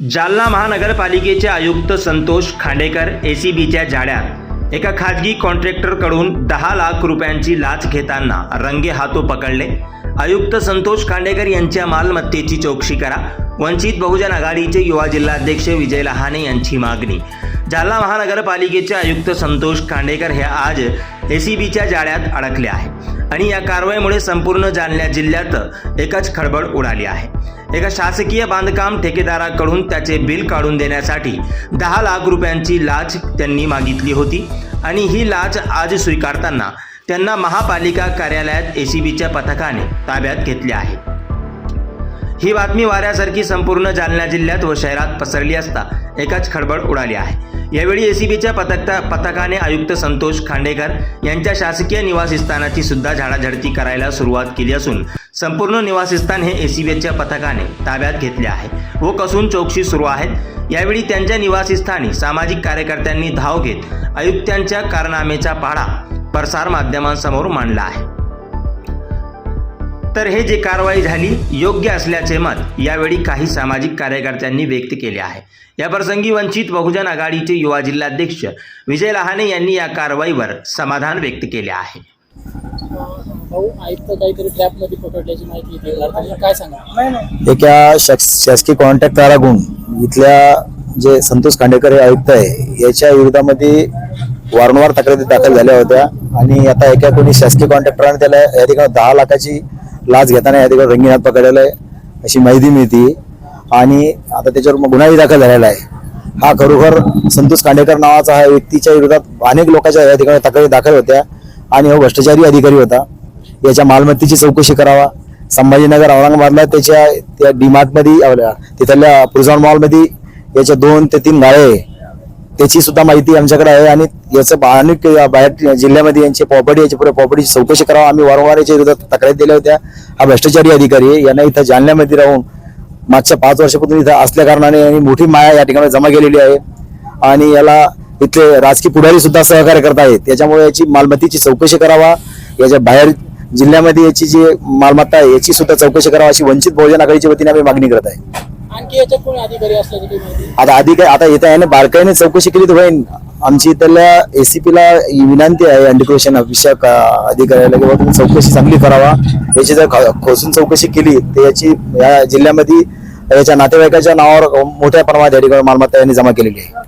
जालना महानगरपालिकेचे आयुक्त संतोष खांडेकर एसीबीच्या जाड्यात एका खाजगी कॉन्ट्रॅक्टरकडून दहा लाख रुपयांची लाच घेताना रंगे हातो पकडले. आयुक्त संतोष खांडेकर यांच्या मालमत्तेची चौकशी करा. वंचित बहुजन आघाडीचे युवा जिल्हाध्यक्ष विजय लहाने यांची मागणी. जालना महानगरपालिकेचे आयुक्त संतोष खांडेकर हे आज एसीबीच्या जाळ्यात अडकले आहे आणि या कारवाईमुळे संपूर्ण जालना जिल्ह्यात एकच खळबळ उडाली आहे. एका शासकीय बांधकाम ठेकेदाराकडून त्याचे बिल काढून देण्यासाठी दहा लाख रुपयांची लाच त्यांनी मागितली होती आणि ही लाच आज स्वीकारताना त्यांना महापालिका कार्यालयात एसीबीच्या पथकाने ताब्यात घेतले आहे. ही बातमी वाऱ्यासारखी संपूर्ण जालना जिल्ह्यात व शहरात पसरली असता एकाच खळबळ उडाली आहे. यावेळी एसीबीच्या पथकता पथकाने आयुक्त संतोष खांडेकर यांच्या शासकीय निवासस्थानाची सुद्धा झाडाझडती करायला सुरुवात केली असून संपूर्ण निवासस्थान हे एसीबीच्या पथकाने ताब्यात घेतले आहे व कसून चौकशी सुरू आहेत. यावेळी त्यांच्या निवासस्थानी सामाजिक कार्यकर्त्यांनी धाव घेत आयुक्तांच्या कारनामेचा पाढा प्रसार माध्यमांसमोर मांडला आहे. तर हे जे कारवाई झाली योग्य असल्याचे मत यावेळी काही सामाजिक कार्यकर्त्यांनी व्यक्त केले आहे. या प्रसंगी वंचित बहुजन आघाडीचे युवा जिल्हाध्यक्ष विजय लहाने यांनी या कारवाईवर समाधान व्यक्त केले आहे. एका शास- शासकीय कॉन्ट्रॅक्टराकडून इथल्या जे संतोष खांडेकर हे आयुक्त आहे याच्या विरोधामध्ये वारंवार तक्रारी दाखल झाल्या होत्या. आणि आता एका कोणी शासकीय कॉन्ट्रॅक्टराने त्याला या ठिकाणी दहा लाखाची लाच घेताना या ठिकाणी रंगीनाथ पकडलेला आहे अशी माहिती मिळते. आणि आता त्याच्यावर मग गुन्हाही दाखल झालेला आहे. हा खरोखर संतोष कांडेकर नावाचा हा व्यक्तीच्या विरोधात अनेक लोकांच्या या ठिकाणी तक्रारी दाखल होत्या. आणि हा भ्रष्टाचारी अधिकारी होता. याच्या मालमत्तेची चौकशी करावा. संभाजीनगर औरंगाबादला त्याच्या त्या डीमार्टमध्ये तिथल्या पुरजान मॉलमध्ये याच्या दोन ते तीन गाळे त्याची सुद्धा माहिती आमच्याकडे आहे आणि याचं बा- अनेक बाहेर जिल्ह्यामध्ये यांची प्रॉपर्टी याची पुढे प्रॉपर्टीची चौकशी करावा. आम्ही वारंवार याच्या विरोधात तक्रारी दिल्या होत्या. हा भ्रष्टाचारी अधिकारी आहे. यांना इथं जालन्यामध्ये राहून मागच्या पाच वर्षापासून इथं असल्या कारणाने मोठी माया या ठिकाणी जमा केलेली आहे. आणि याला इथले राजकीय पुढारी सुद्धा सहकार्य करत आहेत. त्याच्यामुळे याची मालमत्तेची चौकशी करावा. याच्या बाहेर जिल्ह्यामध्ये याची जी मालमत्ता आहे याची सुद्धा चौकशी करावा अशी वंचित बहुजन आघाडीच्या वतीने आम्ही मागणी करत आहे. आणखी याच्यात कोणी अधिकारी असल्याची काही माहिती आता इथं आता ना याने बारकाईने चौकशी केली तर होईल. आमची इथल्या एसीपीला विनंती आहे अँटिक्रोशन अभिषेक अधिकाऱ्याला किंवा तुम्ही चौकशी चांगली करावा. याची जर खोसून चौकशी केली तर याची या जिल्ह्यामध्ये याच्या नातेवाईकाच्या नावावर मोठ्या प्रमाणात या ठिकाणी मालमत्ता यांनी जमा केलेली आहे.